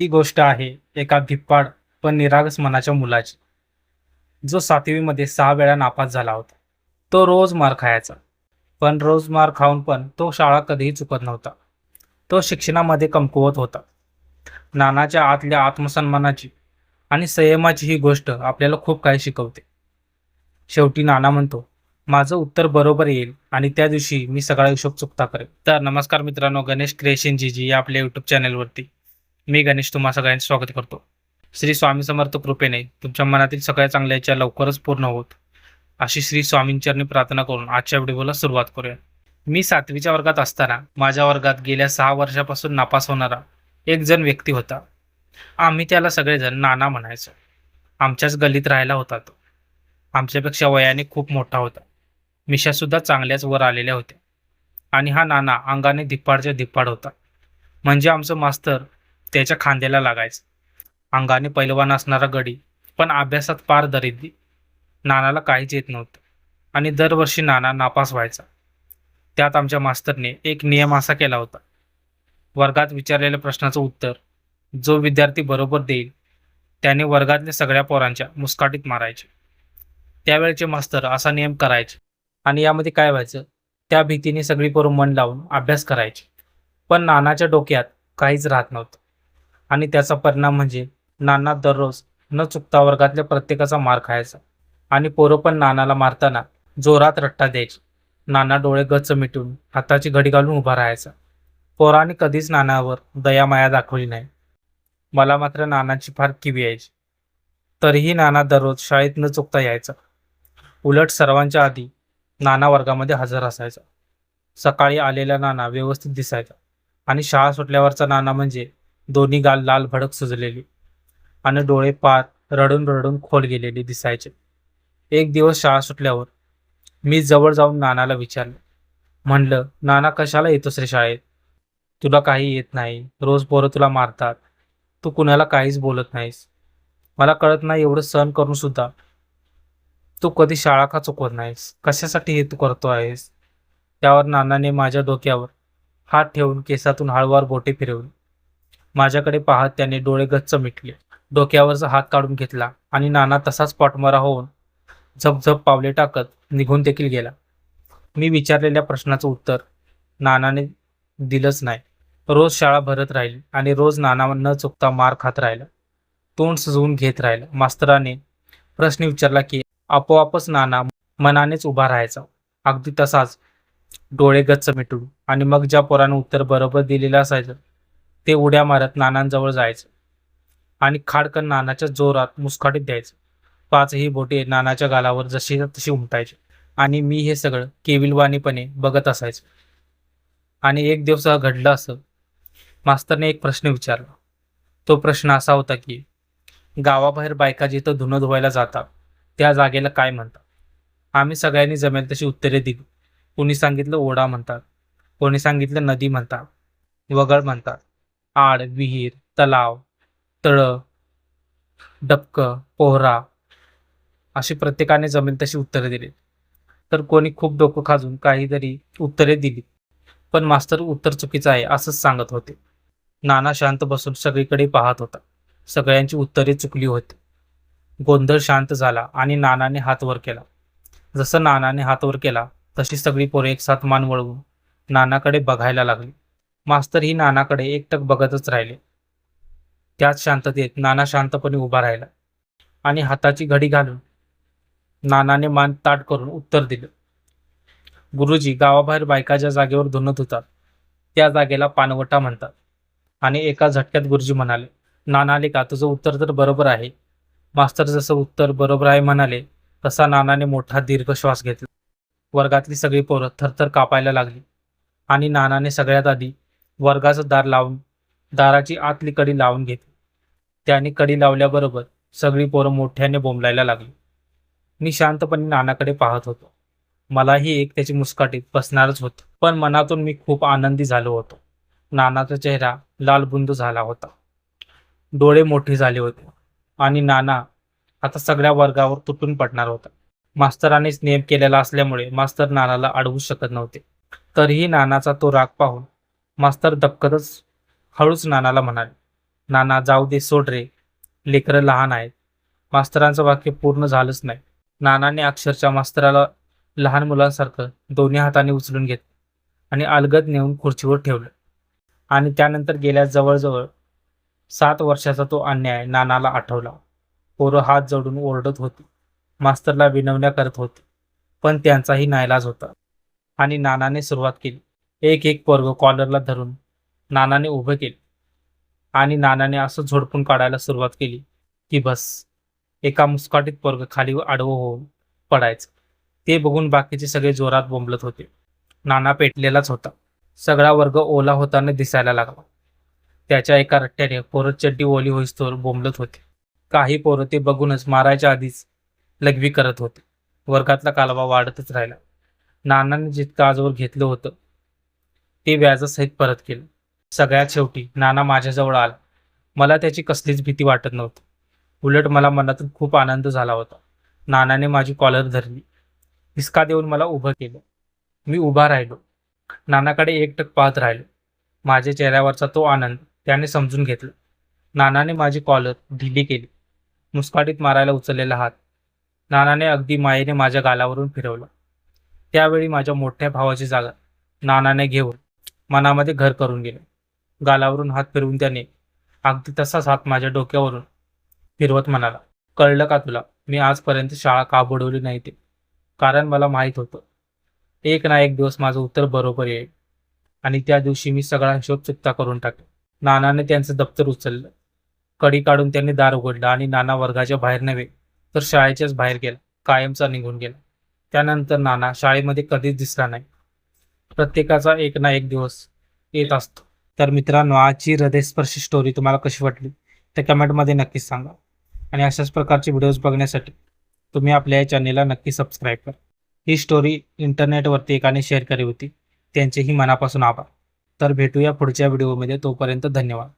ही गोष्ट आहे एका भिप्पाड पण निरागस मनाच्या मुलाची. जो सातवीमध्ये सहा वेळा नापास झाला होता. तो रोज मार खायचा. पण रोज मार खाऊन पण तो शाळा कधीही चुकत नव्हता. तो शिक्षणामध्ये कमकुवत होता. नानाच्या आतल्या आत्मसन्मानाची आणि संयमाची ही गोष्ट आपल्याला खूप काही शिकवते. शेवटी नाना म्हणतो माझं उत्तर बरोबर येईल आणि त्या दिवशी मी सगळा हिशोब चुकता करेन. तर नमस्कार मित्रांनो गणेश क्रिएशन जी जी या आपल्या युट्यूब चॅनलवरती मी गणेश तुम्हा सगळ्यांचं स्वागत करतो. श्री स्वामी समर्थ कृपेने तुमच्या मनातील सगळ्या चांगल्या इच्छा लवकरच पूर्ण होत. अशी श्री स्वामींचरणी प्रार्थना करून आजच्या व्हिडिओला सुरुवात करूया. मी सातवीच्या वर्गात असताना माझ्या वर्गात गेल्या सहा वर्षापासून नापास होणारा एक जण व्यक्ती होता. आम्ही त्याला सगळेजण नाना म्हणायचो. आमच्याच गल्लीत राहायला होता तो. आमच्यापेक्षा वयाने खूप मोठा होता. मिशासुद्धा चांगल्याच वर आलेल्या होत्या. आणि हा नाना अंगाने धिप्पाडच्या धिप्पाड होता. म्हणजे आमचं मास्तर त्याच्या खांद्याला लागायचं. अंगाने पैलवान असणारा गडी पण अभ्यासात पार दरिद्री नानाला काहीच येत नव्हतं. आणि दरवर्षी नाना नापास व्हायचा. त्यात आमच्या मास्तरने एक नियम असा केला होता. वर्गात विचारलेल्या प्रश्नाचं उत्तर जो विद्यार्थी बरोबर देईल त्याने वर्गातल्या सगळ्या पोरांच्या मुस्काटीत मारायचे. त्यावेळचे मास्तर असा नियम करायचे. आणि यामध्ये काय व्हायचं? त्या भीतीने सगळी पोरं मन लावून अभ्यास करायचे. पण नानाच्या डोक्यात काहीच राहत नव्हतं. आणि त्याचा परिणाम म्हणजे नाना दररोज न चुकता वर्गातल्या प्रत्येकाचा मार खायचा. आणि पोरं पण नानाला मारताना जोरात रट्टा द्यायची. नाना डोळे गच्च मिटून हाताची घडी घालून उभा राहायचा. पोराने कधीच नानावर दयामाया दाखवली नाही. मला मात्र नानाची फार किवी यायची. तरीही नाना दररोज शाळेत न चुकता यायचा. उलट सर्वांच्या आधी नाना वर्गामध्ये हजर असायचा. सकाळी आलेला नाना व्यवस्थित दिसायचा. आणि शाळा सुटल्यावरचा नाना म्हणजे दोन्ही गाल लाल भडक सुजलेली आणि डोळे पार रडून रडून खोल गेलेली दिसायचे. एक दिवस शाळा सुटल्यावर मी जवळ जाऊन नानाला विचारलं. म्हणलं नाना कशाला येतोस रे शाळेत? तुला काही येत नाही. रोज पोरं तुला मारतात. तू कुणाला काहीच बोलत नाहीस. मला कळत नाही एवढं सहन करून सुद्धा. तू कधी शाळा का चुकवत नाहीस? कशासाठी हे तू करतो आहेस? त्यावर नानाने माझ्या डोक्यावर हात ठेवून केसातून हळवार बोटे फिरवली. माझ्याकडे पाहत त्याने डोळे गच्च मिटले. डोक्यावरचा हात काढून घेतला आणि नाना तसाच पाठमरा होऊन झपझप पावले टाकत निघून देखील गेला. मी विचारलेल्या प्रश्नाचं उत्तर नानाने दिलंच नाही. रोज शाळा भरत राहिली आणि रोज नाना न चुकता मार खात राहिला. तोंड सजवून घेत राहिला. मास्तराने प्रश्न विचारला की आपोआपच नाना मनानेच उभा राहायचा. अगदी तसाच डोळे गच्च मिटून. आणि मग ज्या पोरानं उत्तर बरोबर दिलेलं असायचं ते उड्या मारत नानांजवळ जायचं. आणि खाडकन नानाच्या जोरात मुस्काटीत द्यायचं. पाचही बोटे नानाच्या गालावर जशी तशी उमटायची. आणि मी हे सगळं केविलवाणीपणे बघत असायचो. आणि एक दिवस घडलं असं. मास्तरने एक प्रश्न विचारला. तो प्रश्न असा होता की गावाबाहेर बायका जिथं धुणं धुवायला जातात त्या जागेला काय म्हणतात? आम्ही सगळ्यांनी जमेल तशी उत्तरे दिली. कोणी सांगितलं ओढा म्हणतात. कोणी सांगितलं नदी म्हणतात. वगळ म्हणतात. आड विहीर तलाव तळं डबकं पोहरा अशी प्रत्येकाने जमेल तशी उत्तरे दिली. तर कोणी खूप डोकं खाजून काहीतरी उत्तरे दिली. पण मास्तर उत्तर चुकीचं आहे असंच सांगत होते. नाना शांत बसून सगळीकडे पाहत होता. सगळ्यांची उत्तरे चुकली होती. गोंधळ शांत झाला आणि नानाने हात वर केला. जसं नानाने हात वर केला तशी सगळी पोरे एकसाथ मान वळवून नानाकडे बघायला लागली. मास्तर ही नानाकडे एकटक बघतच राहिले. त्याच शांततेत नाना शांतपणे उभा राहिला आणि हाताची घडी घालून नानाने मान ताट करून उत्तर दिलं. गुरुजी गावाबाहेर बायका ज्या जागेवर धुनत होतात. त्या जागेला पानवटा म्हणतात. आणि एका झटक्यात गुरुजी म्हणाले नानाले का? तुझं उत्तर तर बरोबर आहे. मास्तर जसं उत्तर बरोबर आहे म्हणाले तसा नानाने मोठा दीर्घ श्वास घेतला. वर्गातली सगळी पोरं थरथर कापायला लागली आणि नानाने सगळ्यात आधी वर्गाचं दार लावून दाराची आतली कडी लावून घेतली. त्याने कडी लावल्याबरोबर सगळी पोरं मोठ्याने बोंबलायला लागली. मी शांतपणे नानाकडे पाहत होतो. मलाही एक त्याची मुस्काटीत बसणारच होतं. पण मनातून मी खूप आनंदी झालो होतो. नानाचा चेहरा लालबुंद झाला होता. डोळे मोठे झाले होते. आणि नाना आता सगळ्या वर्गावर तुटून पडणार होता. मास्तरानेच नियम केलेला असल्यामुळे मास्तर नानाला अडवू शकत नव्हते. तरीही नानाचा तो राग पाहून मास्तर दपकतच हळूच नानाला म्हणाले नाना जाऊ दे सोड रे. लेकरं लहान आहेत. मास्तरांचं वाक्य पूर्ण झालंच नाही. नानाने अक्षरशः मास्तराला लहान मुलांसारखं दोन्ही हाताने उचलून घेतलं आणि अलगद नेऊन खुर्चीवर ठेवलं. आणि त्यानंतर गेल्या जवळजवळ सात वर्षाचा तो अन्याय नानाला आठवला. पोरं हात जोडून ओरडत होती. मास्तरला विनवण्या करत होती. पण त्यांचाही नाईलाज होता. आणि नानाने सुरुवात केली. एक एक पोरग कॉलरला धरून नानाने उभं केले. आणि नानाने असं झोडपून काढायला सुरुवात केली की बस एका मुस्काटीत पोरग खाली आडवं होऊन पडायचं. ते बघून बाकीचे सगळे जोरात बोंबलत होते. नाना पेटलेलाच होता. सगळा वर्ग ओला होताना दिसायला लागला. त्याच्या एका रट्ट्याने पोरं चड्डी ओली होईस्तोर बोंबलत होते. काही पोरं ते बघूनच मारायच्या आधीच लघवी करत होते. वर्गातला कालवा वाढतच राहिला. नानाने जितकं आजवर घेतलं होतं ते व्याजासहित परत केलं. सगळ्यात शेवटी नाना माझ्याजवळ आला. मला त्याची कसलीच भीती वाटत नव्हती. उलट मला मनातून खूप आनंद झाला होता. नानाने माझी कॉलर धरली. हिसका देऊन मला उभं केलं. मी उभा राहिलो. नानाकडे एकटक पाहत राहिलो. माझ्या चेहऱ्यावरचा तो आनंद त्याने समजून घेतला. नानाने माझी कॉलर ढिली केली. मुस्काटीत मारायला उचललेला हात. नानाने अगदी मायेने माझ्या गालावरून फिरवला. त्यावेळी माझ्या मोठ्या भावाची जागा नानाने घेऊन मनामध्ये घर करून गेले. गालावरून हात फिरवून त्याने अगदी तसाच हात माझ्या डोक्यावरून फिरवत म्हणाला कळलं का तुला? मी आजपर्यंत शाळा का बुडवली नाही ते? कारण मला माहीत होतं. एक ना एक दिवस माझं उत्तर बरोबर येईल. आणि त्या दिवशी मी सगळा हिशोब चुकता करून टाकला. नानाने त्यांचं दप्तर उचललं. कडी काढून त्यांनी दार उघडलं आणि नाना वर्गाच्या बाहेर नव्हे तर शाळेच्याच बाहेर गेला. कायमचा निघून गेला. त्यानंतर नाना शाळेमध्ये कधीच दिसला नाही. प्रत्येकाचा एक ना एक दिवस येत असतो. तर मित्रांनो आजची हृदयस्पर्शी स्टोरी तुम्हाला कशी वाटली? ते कमेंटमध्ये नक्कीच सांगा. आणि अशाच प्रकारचे व्हिडिओज बघण्यासाठी तुम्ही आपल्या या चॅनेलला नक्की सबस्क्राईब करा. ही स्टोरी इंटरनेटवरती एकाने शेअर केली होती. त्यांचेही मनापासून आभार. तर भेटूया पुढच्या व्हिडिओमध्ये तोपर्यंत धन्यवाद.